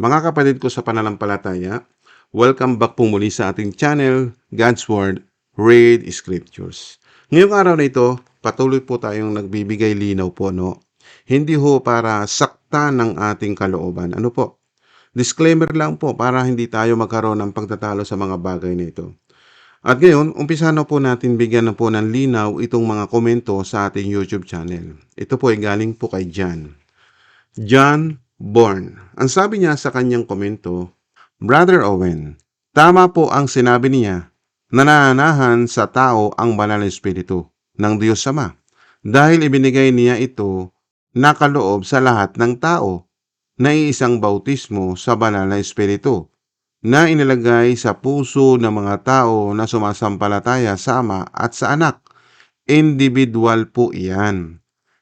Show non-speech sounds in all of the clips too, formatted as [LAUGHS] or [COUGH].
Mga kapatid ko sa pananampalataya, welcome back po muli sa ating channel, God's Word, Read Scriptures. Ngayong araw na ito, patuloy po tayong nagbibigay linaw po, no? Hindi ho para sakta ng ating kalooban. Ano po? Disclaimer lang po para hindi tayo magkaroon ng pagtatalo sa mga bagay na ito. At ngayon, umpisa na po natin bigyan na po ng linaw itong mga komento sa ating YouTube channel. Ito po ay galing po kay John. John Born. Ang sabi niya sa kanyang komento, Brother Owen, tama po ang sinabi niya na nananahan sa tao ang banal na espiritu ng Diyos Ama dahil ibinigay niya ito nakaloob sa lahat ng tao na iisang bautismo sa banal na espiritu na inilagay sa puso ng mga tao na sumasampalataya sa Ama at sa Anak. Individual po iyan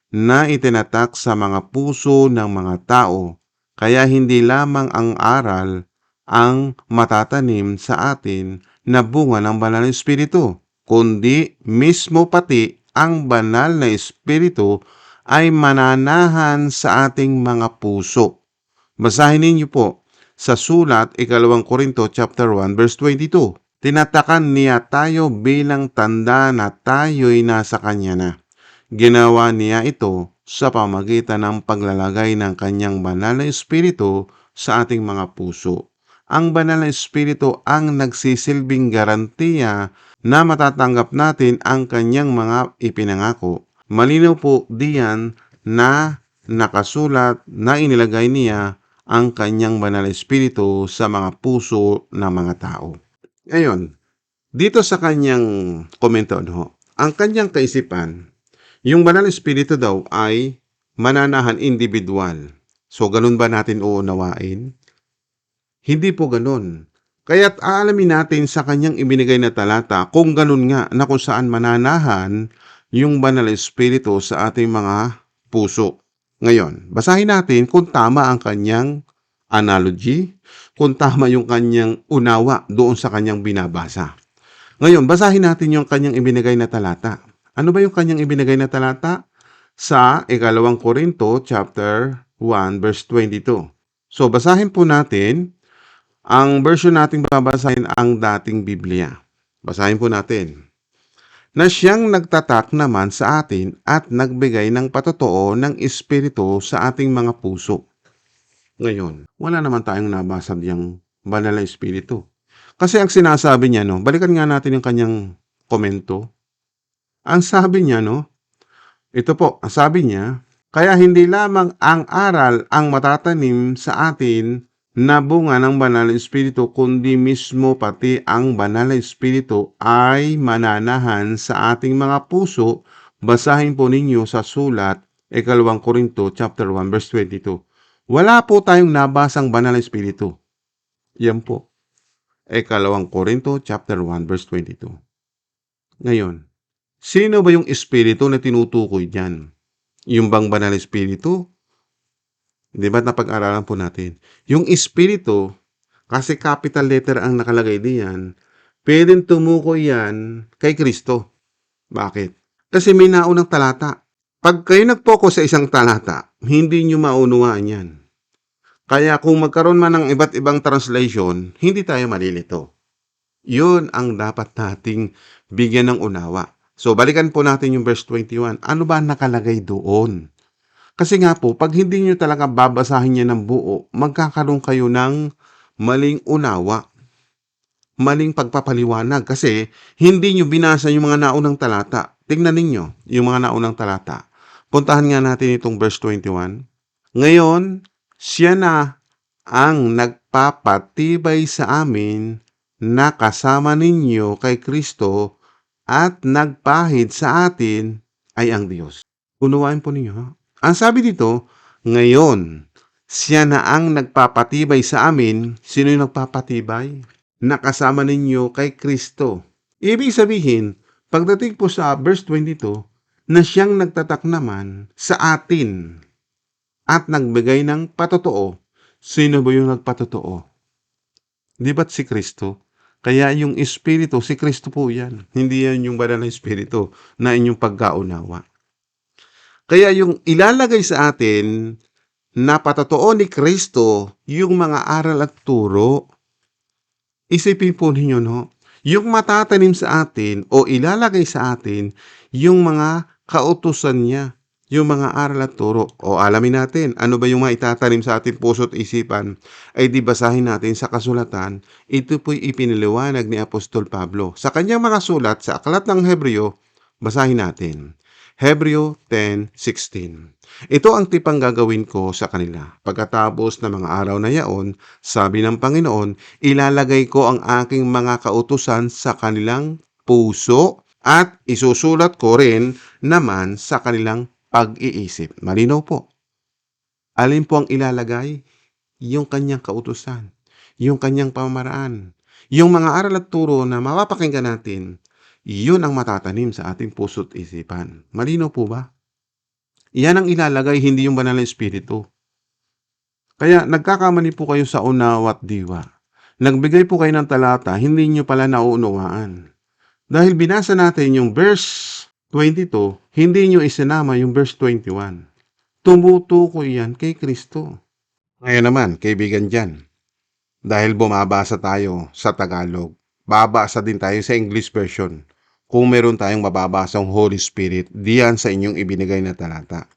na itinatak sa mga puso ng mga tao kaya hindi lamang ang aral ang matatanim sa atin na bunga ng banal na espiritu, kundi mismo pati ang banal na espiritu ay mananahan sa ating mga puso. Basahin ninyo po sa sulat ikalawang Korinto chapter 1 verse 22. Tinatakan niya tayo bilang tanda na tayo'y nasa kanya na. Ginawa niya ito sa pamagitan ng paglalagay ng kanyang banal na espiritu sa ating mga puso. Ang banal na espiritu ang nagsisilbing garantiya na matatanggap natin ang kanyang mga ipinangako. Malinaw po diyan na nakasulat na inilagay niya ang kanyang banal na espiritu sa mga puso ng mga tao. Ngayon, dito sa kanyang komento, no, ang kanyang kaisipan, yung banal na espiritu daw ay mananahan individual. So, ganun ba natin uunawain? Hindi po ganun. Kaya't aalamin natin sa kanyang ibinigay na talata kung ganun nga na kung saan mananahan yung banal na espiritu sa ating mga puso. Ngayon, basahin natin kung tama ang kanyang analogy, kung tama yung kanyang unawa doon sa kanyang binabasa. Ngayon, basahin natin yung kanyang ibinigay na talata. Ano ba yung kanyang ibinigay na talata? Sa ikalawang Korinto chapter 1 verse 22. So, basahin po natin ang version nating babasahin ang dating Biblia. Basahin po natin. Na siyang nagtatak naman sa atin at nagbigay ng patotoo ng Espiritu sa ating mga puso. Ngayon, wala naman tayong nabasa diyang banal na Espiritu. Kasi ang sinasabi niya, no, balikan nga natin yung kanyang komento. Ang sabi niya, no, ito po, ang sabi niya, kaya hindi lamang ang aral ang matatanim sa atin na bunga ng banal na espiritu, kundi mismo pati ang banal na espiritu ay mananahan sa ating mga puso. Basahin po ninyo sa sulat, ikalawang Korinto, chapter 1, verse 22. Wala po tayong nabasang banal na espiritu. Yan po. Ikalawang Korinto, chapter 1, verse 22. Ngayon, sino ba yung espiritu na tinutukoy dyan? Yung bang banal na espiritu Di ba napag-aralan po natin? Yung espiritu, kasi capital letter ang nakalagay diyan, pwedeng tumukoy yan kay Kristo. Bakit? Kasi may naunang talata. Pag kayo nag-focus sa isang talata, hindi nyo maunawaan yan. Kaya kung magkaroon man ng iba't ibang translation, hindi tayo malilito. Yun ang dapat nating bigyan ng unawa. So, balikan po natin yung verse 21. Ano ba nakalagay doon? Kasi nga po, pag hindi nyo talaga babasahin niya ng buo, magkakaroon kayo ng maling unawa, maling pagpapaliwanag. Kasi hindi nyo binasa yung mga naunang talata. Tingnan ninyo yung mga naunang talata. Puntahan nga natin itong verse 21. Ngayon, siya na ang nagpapatibay sa amin na kasama ninyo kay Kristo at nagpahid sa atin ay ang Diyos. Unawain po ninyo. Ang sabi dito, ngayon, siya na ang nagpapatibay sa amin. Sino yung nagpapatibay? Nakasama ninyo kay Kristo. Ibig sabihin, pagdating po sa verse 22, na siyang nagtatak naman sa atin at nagbigay ng patotoo. Sino ba yung nagpatotoo? Di ba't si Kristo? Kaya yung Espiritu, si Kristo po yan. Hindi yan yung banal na Espiritu na inyong pagkaunawa. Kaya yung ilalagay sa atin napatotoo ni Kristo yung mga aral at turo. Isipin po ninyo, no? Yung matatanim sa atin o ilalagay sa atin yung mga kautusan niya, yung mga aral at turo. O alamin natin, ano ba yung mga itatanim sa ating puso at isipan? Ay di basahin natin sa kasulatan, ito po'y ipiniliwanag ni Apostol Pablo. Sa kanyang mga sulat sa Aklat ng Hebreo, basahin natin. Hebreo 10.16 Ito ang tipang gagawin ko sa kanila. Pagkatapos ng mga araw na yaon, sabi ng Panginoon, ilalagay ko ang aking mga kautusan sa kanilang puso at isusulat ko rin naman sa kanilang pag-iisip. Malinaw po. Alin po ang ilalagay? Yung kanyang kautusan, yung kanyang pamaraan, yung mga aral at turo na mapapakinggan natin, iyon ang matatanim sa ating puso't isipan. Malino po ba? Iyan ang ilalagay, hindi yung banal na espiritu. Kaya nagkakamali po kayo sa unawa at diwa. Nagbigay po kayo ng talata, hindi nyo pala nauunawaan. Dahil binasa natin yung verse 22, hindi nyo isinama yung verse 21. Tumutukoy yan kay Kristo. Ngayon naman, kaibigan dyan, dahil bumabasa tayo sa Tagalog, babasa din tayo sa English version. Kung meron tayong mababasang Holy Spirit, diyan sa inyong ibinigay na talata.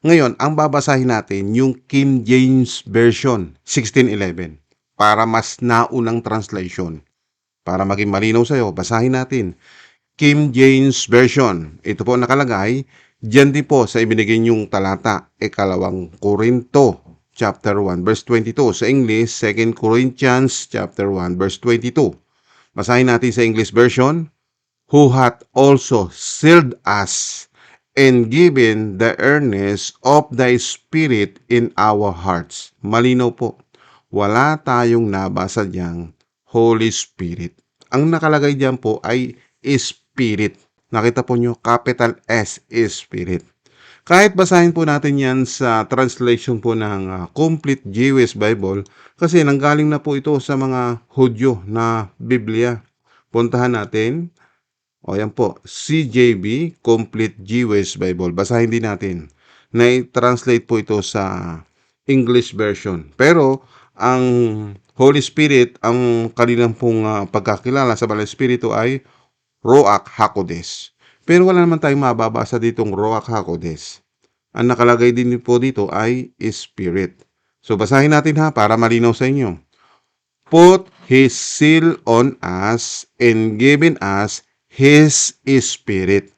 Ngayon, ang babasahin natin yung King James Version 1611 para mas naunang translation. Para maging malinaw sa'yo, basahin natin. King James Version. Ito po nakalagay, diyan din po sa ibinigay niyong talata, ikalawang Korinto, chapter 1, verse 22. Sa English, 2 Corinthians, chapter 1, verse 22. Basahin natin sa English version, Who hath also sealed us and given the earnest of thy Spirit in our hearts. Malinaw po, wala tayong nabasa diyang Holy Spirit. Ang nakalagay diyan po ay Spirit. Nakita po nyo, capital S, Spirit. Kahit basahin po natin yan sa translation po ng ah, Complete Jewish Bible, kasi nanggaling na po ito sa mga Hudyo na Biblia. Puntahan natin. O yan po, CJB, Complete Jewish Bible. Basahin din natin. Na-translate po ito sa English version. Pero, ang Holy Spirit, ang kanilang pong ah, pagkakilala sa Banal Espiritu ay Roak Hakodes. Pero wala naman tayong mababasa ditong Roak Hakodes. Ang nakalagay din po dito ay Spirit. So basahin natin ha para malinaw sa inyo. Put His seal on us and given us His Spirit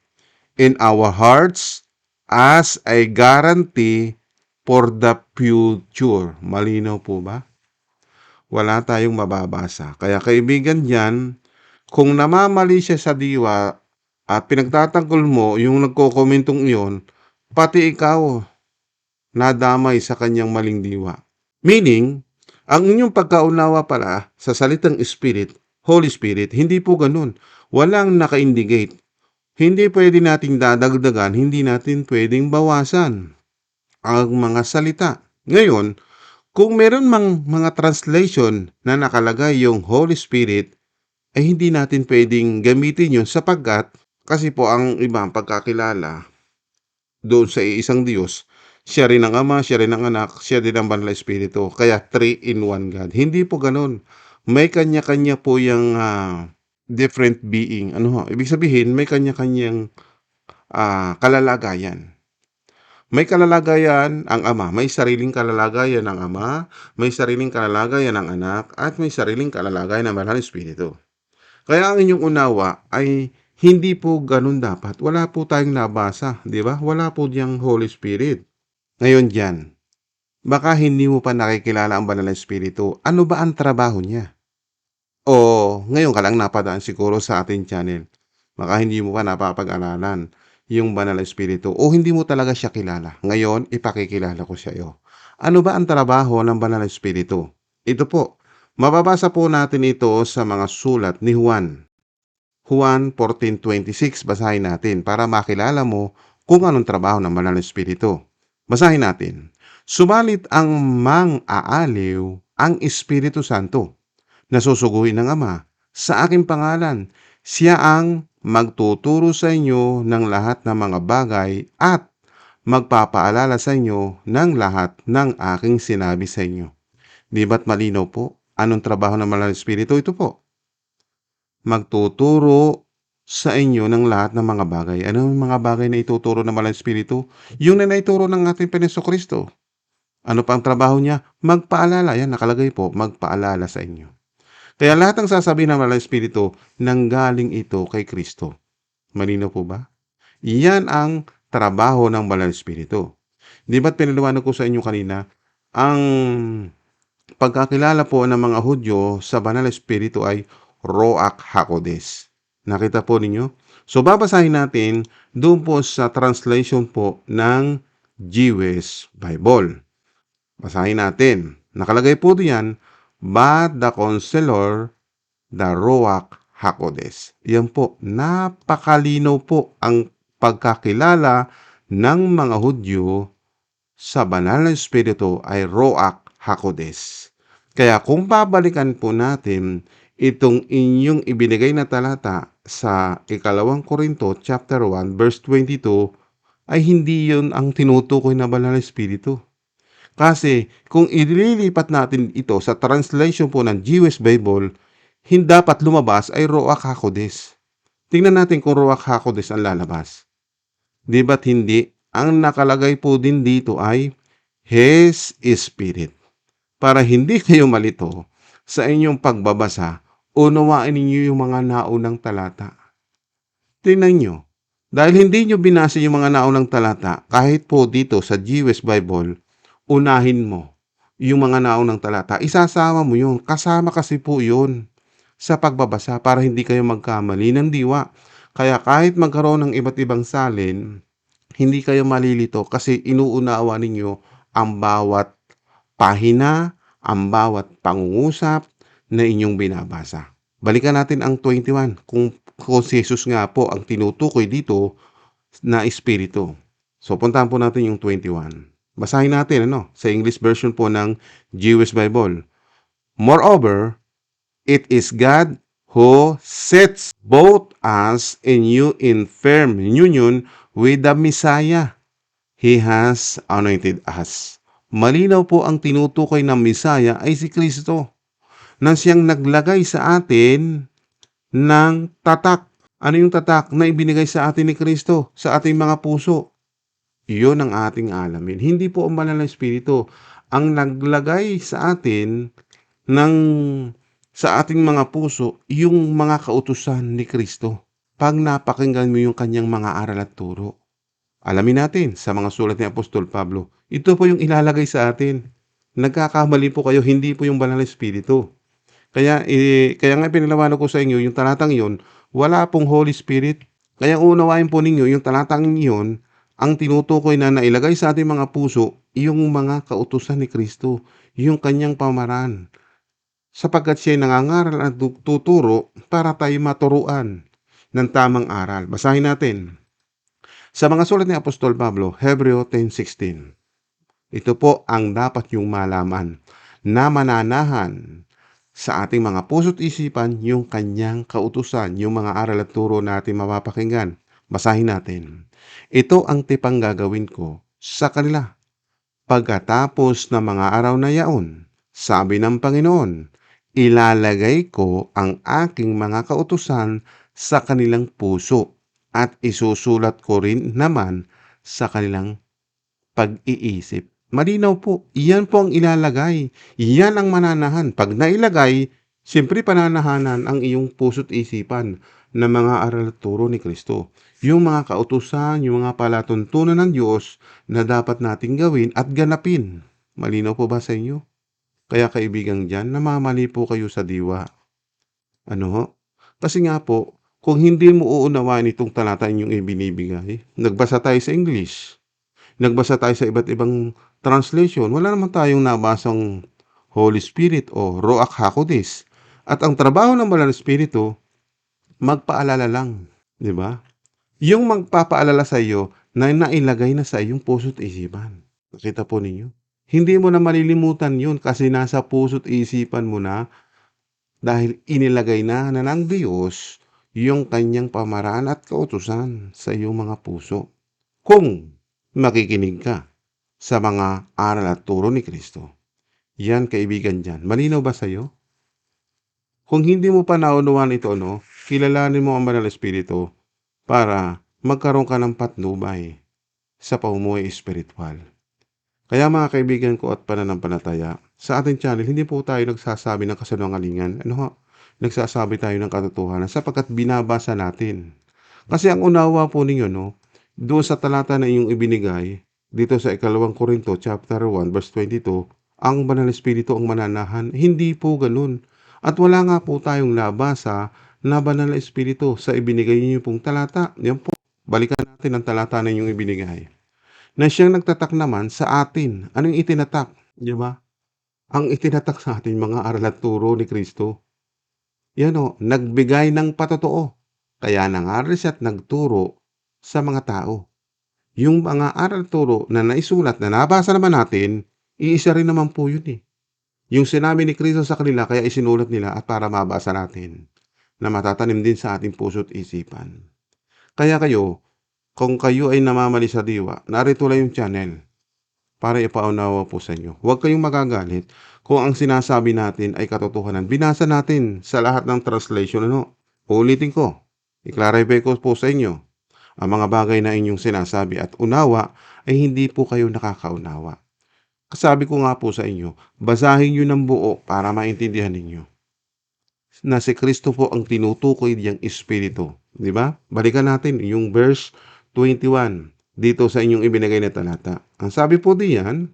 in our hearts as a guarantee for the future. Malinaw po ba? Wala tayong mababasa. Kaya kaibigan dyan, kung namamali siya sa diwa at pinagtatanggol mo yung nagkokomentong iyon, pati ikaw nadamay sa kanyang maling diwa. Meaning, ang inyong pagkaunawa pala sa salitang Spirit, Holy Spirit, hindi po ganun. Walang naka-indicate. Hindi pwede nating dadagdagan, hindi natin pwedeng bawasan ang mga salita. Ngayon, kung meron mang mga translation na nakalagay yung Holy Spirit, ay hindi natin pwedeng gamitin yun sapagkat kasi po ang ibang pagkakilala doon sa isang Diyos, siya rin ang Ama, siya rin ang Anak, siya din ang Banal na Espiritu. Kaya three in one God. Hindi po ganun. May kanya-kanya po yung ah, different being. Ano ho? Ibig sabihin, may kanya-kanyang ah, kalalagayan. May kalalagayan ang Ama, may sariling kalalagayan ang Ama, may sariling kalalagayan ang Anak, at may sariling kalalagayan ng Banal na Espiritu. Kaya ang inyong unawa ay hindi po ganun dapat. Wala po tayong nabasa, di ba? Wala po diyang Holy Spirit. Ngayon dyan, baka hindi mo pa nakikilala ang Banal na Espiritu. Ano ba ang trabaho niya? O ngayon ka lang napadaan siguro sa ating channel. Baka hindi mo pa napapag-aralan yung Banal na Espiritu o hindi mo talaga siya kilala. Ngayon, ipakikilala ko sa iyo. Ano ba ang trabaho ng Banal na Espiritu? Ito po, mababasa po natin ito sa mga sulat ni Juan. Juan 14.26, basahin natin para makilala mo kung anong trabaho ng Banal na Espiritu. Basahin natin. Subalit ang mang-aaliw ang Espiritu Santo na susuguhin ng Ama sa aking pangalan. Siya ang magtuturo sa inyo ng lahat ng mga bagay at magpapaalala sa inyo ng lahat ng aking sinabi sa inyo. Di ba't malinaw po? Anong trabaho ng Malang Espiritu? Ito po. Magtuturo sa inyo ng lahat ng mga bagay. Ano yung mga bagay na ituturo ng Malang Espiritu? Yung na naituro ng ating Panginoon Kristo. Ano pa ang trabaho niya? Magpaalala. Yan, nakalagay po, magpaalala sa inyo. Kaya lahat ng sasabihin ng Malang Espiritu, nanggaling ito kay Kristo. Malinaw po ba? Yan ang trabaho ng Banal Espiritu. Di ba't pinaliwanag ko sa inyo kanina, ang pagkakilala po ng mga Hudyo sa Banal Espiritu ay Roak Hakodes. Nakita po ninyo? So babasahin natin doon po sa translation po ng Jewish Bible. Basahin natin. Nakalagay po diyan, But the Counselor, the Roak Hakodes. Yan po, napakalinaw po ang pagkakilala ng mga Hudyo sa banal na espiritu ay Roak Hakodes. Kaya kung babalikan po natin itong inyong ibinigay na talata sa ikalawang Korinto chapter 1 verse 22 ay hindi yun ang tinutukoy na banal na espiritu. Kasi kung ililipat natin ito sa translation po ng Jewish Bible, hindi dapat lumabas ay Roak Hakodes. Tingnan natin kung Roak Hakodes ang lalabas. Di ba't hindi? Ang nakalagay po din dito ay His Spirit. Para hindi [LAUGHS] kayo malito sa inyong pagbabasa, unawain ninyo yung mga naunang talata. Tingnan nyo. Dahil hindi nyo binasa yung mga naunang talata, kahit po dito sa Jewish Bible, unahin mo yung mga naunang talata. Isasama mo yun. Kasama kasi po yun sa pagbabasa para hindi kayo magkamali ng diwa. Kaya kahit magkaroon ng iba't ibang salin, hindi kayo malilito kasi inuunawa ninyo ang bawat pahina, ang bawat pangungusap na inyong binabasa. Balikan natin ang 21 kung, kung si Jesus nga po ang tinutukoy dito na espiritu. So puntahan po natin yung 21. Basahin natin ano sa English version po ng Jewish Bible. Moreover, it is God who sets both us and you in firm union with the Messiah. He has anointed us. Malinaw po ang tinutukoy ng Messiah ay si Kristo na siyang naglagay sa atin ng tatak. Ano yung tatak na ibinigay sa atin ni Kristo sa ating mga puso? Iyon ang ating alamin. Hindi po ang banal na espiritu ang naglagay sa atin ng sa ating mga puso yung mga kautusan ni Kristo. Pag napakinggan mo yung kanyang mga aral at turo. Alamin natin sa mga sulat ni Apostol Pablo, ito po yung ilalagay sa atin. Nagkakamali po kayo, hindi po yung banal na espiritu. Kaya, eh, kaya nga pinalawanag ko sa inyo, yung talatang yon, wala pong Holy Spirit. Kaya unawain po ninyo, yung talatang yon, ang tinutukoy na nailagay sa ating mga puso, yung mga kautusan ni Kristo, yung kanyang pamaran. Sapagkat siya nangangaral at tuturo para tayo maturuan ng tamang aral. Basahin natin. Sa mga sulat ni Apostol Pablo, Hebreo 10.16. Ito po ang dapat yung malaman na mananahan sa ating mga puso't isipan yung kanyang kautusan, yung mga aral at turo natin mapapakinggan. Basahin natin. Ito ang tipang gagawin ko sa kanila. Pagkatapos ng mga araw na yaon, sabi ng Panginoon, ilalagay ko ang aking mga kautusan sa kanilang puso at isusulat ko rin naman sa kanilang pag-iisip. Malinaw po, iyan po ang ilalagay. Iyan ang mananahan. Pag nailagay, siyempre pananahanan ang iyong puso't isipan ng mga aral at turo ni Kristo. Yung mga kautusan, yung mga palatuntunan ng Diyos na dapat nating gawin at ganapin. Malinaw po ba sa inyo? Kaya kaibigang dyan, namamali po kayo sa diwa. Ano? Kasi nga po, kung hindi mo uunawain itong talata inyong ibinibigay, nagbasa tayo sa English, nagbasa tayo sa iba't ibang translation, wala naman tayong nabasang Holy Spirit o Roak Hakodes. At ang trabaho ng Banal na Espiritu, magpaalala lang, di ba? Yung magpapaalala sa iyo na nailagay na sa iyong puso't isipan. Nakita po ninyo? Hindi mo na malilimutan yun kasi nasa puso't isipan mo na dahil inilagay na na ng Diyos yung kanyang pamaraan at kautusan sa iyong mga puso. Kung makikinig ka sa mga aral at turo ni Kristo. Yan kaibigan dyan. Malinaw ba sa'yo? Kung hindi mo pa naunawaan ito, no, kilalanin mo ang Banal na Espiritu para magkaroon ka ng patnubay sa pamumuhay espiritual. Kaya mga kaibigan ko at pananampalataya, sa ating channel, hindi po tayo nagsasabi ng kasinungalingan. Ano ho? Nagsasabi tayo ng katotohanan sapagkat binabasa natin. Kasi ang unawa po ninyo, no, doon sa talata na inyong ibinigay, dito sa ikalawang Korinto, chapter 1, verse 22, ang Banal na Espiritu ang mananahan. Hindi po ganun. At wala nga po tayong nabasa na Banal na Espiritu sa ibinigay niyo pong talata. Yan po. Balikan natin ang talata na inyong ibinigay. Na siyang nagtatak naman sa atin. Ano yung itinatak? Di ba? Ang itinatak sa atin, mga aral at turo ni Kristo. Yan o, nagbigay ng patotoo. Kaya nangaral siya at nagturo sa mga tao. Yung mga aral turo na naisulat na nabasa naman natin, iisa rin naman po yun eh. Yung sinabi ni Kristo sa kanila, kaya isinulat nila at para mabasa natin na matatanim din sa ating puso't isipan. Kaya kayo, kung kayo ay namamali sa diwa, narito lang yung channel para ipaunawa po sa inyo. Huwag kayong magagalit kung ang sinasabi natin ay katotohanan. Binasa natin sa lahat ng translation. Ano? Ulitin ko. I-clarify ko po sa inyo ang mga bagay na inyong sinasabi at unawa ay hindi po kayo nakakaunawa. Sabi ko nga po sa inyo, basahin nyo ng buo para maintindihan ninyo na si Kristo po ang tinutukoy niyang Espiritu. Di ba? Balikan natin yung verse 21 dito sa inyong ibinigay na talata. Ang sabi po diyan,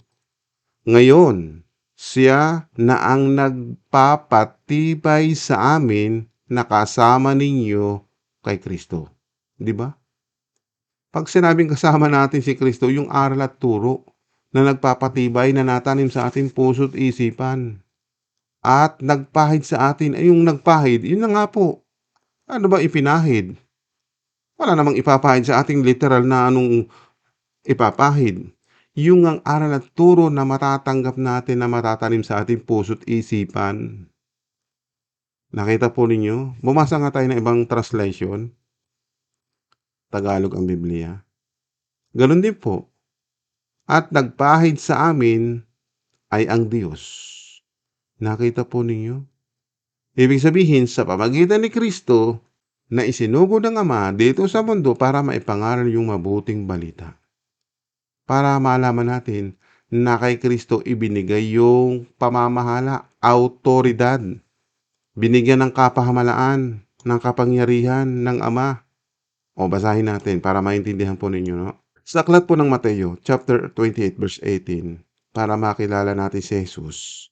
ngayon, siya na ang nagpapatibay sa amin na kasama ninyo kay Kristo. Di ba? Pag sinabing kasama natin si Kristo, yung aral at turo na nagpapatibay na natanim sa ating puso't isipan at nagpahid sa atin, ay yung nagpahid, yun na nga po. Ano ba ipinahid? Wala namang ipapahid sa ating literal na anong ipapahid. Yung ang aral at turo na matatanggap natin na matatanim sa ating puso't isipan. Nakita po ninyo? Bumasa nga tayo ng ibang translation. Tagalog ang Biblia. Ganon din po. At nagpahid sa amin ay ang Diyos. Nakita po ninyo? Ibig sabihin, sa pamagitan ni Kristo, na isinugo ng Ama dito sa mundo para maipangaral yung mabuting balita. Para malaman natin na kay Kristo ibinigay yung pamamahala, autoridad. Binigyan ng kapahamalaan, ng kapangyarihan ng Ama. O basahin natin para maintindihan po ninyo. No? Sa aklat po ng Mateo, chapter 28, verse 18, para makilala natin si Jesus.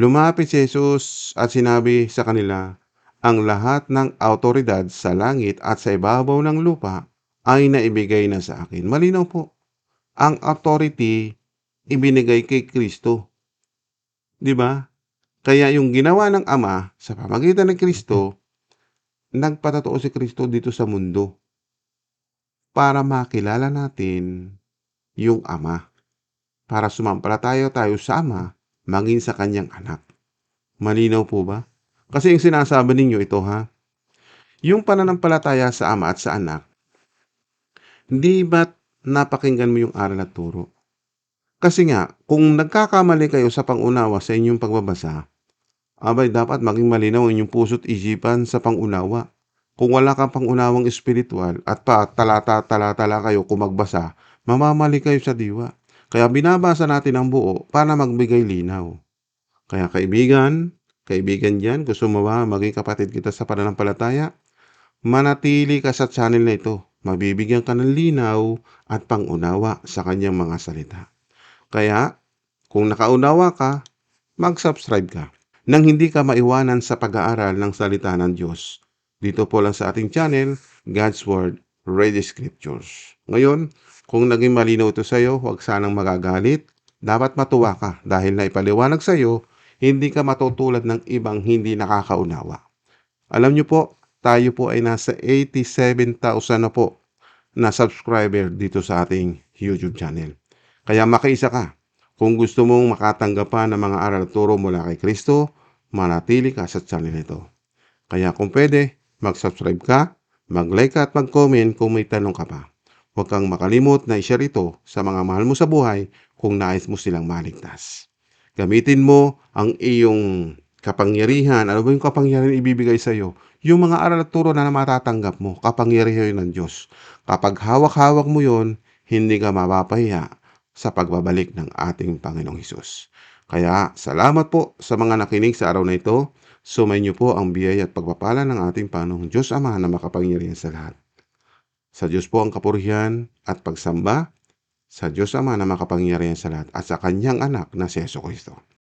Lumapit si Jesus at sinabi sa kanila, ang lahat ng autoridad sa langit at sa ibabaw ng lupa ay naibigay na sa akin. Malinaw po. Ang authority ibinigay kay Kristo. 'Di ba? Kaya yung ginawa ng Ama sa pamagitan ng Kristo, nagpatotoo si Kristo dito sa mundo para makilala natin yung Ama. Para sumampalataya tayo sa Ama, maging sa kanyang anak. Malinaw po ba? Kasi yung sinasabi ninyo ito ha, yung pananampalataya sa ama at sa anak, hindi ba't napakinggan mo yung aral at turo? Kasi nga, kung nagkakamali kayo sa pangunawa sa inyong pagbabasa, abay dapat maging malinaw ang inyong puso't isipan sa pangunawa. Kung wala kang pangunawang espiritual at pa talata-talata kayo kung magbasa, mamamali kayo sa diwa. Kaya binabasa natin ang buo para magbigay linaw. Kaya kaibigan, kaibigan dyan, gusto mo ba maging kapatid kita sa pananampalataya? Manatili ka sa channel na ito. Mabibigyan ka ng linaw at pangunawa sa kanyang mga salita. Kaya, kung nakaunawa ka, mag-subscribe ka nang hindi ka maiwanan sa pag-aaral ng salita ng Diyos. Dito po lang sa ating channel, God's Word, Read the Scriptures. Ngayon, kung naging malinaw ito sa iyo, huwag sanang magagalit. Dapat matuwa ka dahil na ipaliwanag sa iyo, hindi ka matutulad ng ibang hindi nakakaunawa. Alam niyo po, tayo po ay nasa 87,000 na po na subscriber dito sa ating YouTube channel. Kaya makiisa ka. Kung gusto mong makatanggap pa ng mga aral turo mula kay Kristo, manatili ka sa channel ito. Kaya kung pwede, mag-subscribe ka, mag-like at mag-comment kung may tanong ka pa. Huwag kang makalimot na i-share ito sa mga mahal mo sa buhay kung nais mo silang maligtas. Gamitin mo ang iyong kapangyarihan. Ano ba yung kapangyarihan ibibigay sa iyo? Yung mga aral at turo na matatanggap mo, kapangyarihan yun ng Diyos. Kapag hawak-hawak mo yon, hindi ka mapapahiya sa pagbabalik ng ating Panginoong Hesus. Kaya salamat po sa mga nakinig sa araw na ito. Sumay niyo po ang biyaya at pagpapala ng ating Panginoong Diyos Ama na makapangyarihan sa lahat. Sa Diyos po ang kapurihan at pagsamba, sa Diyos Ama na makapangyarihan sa lahat at sa Kanyang anak na si Yeso Kristo.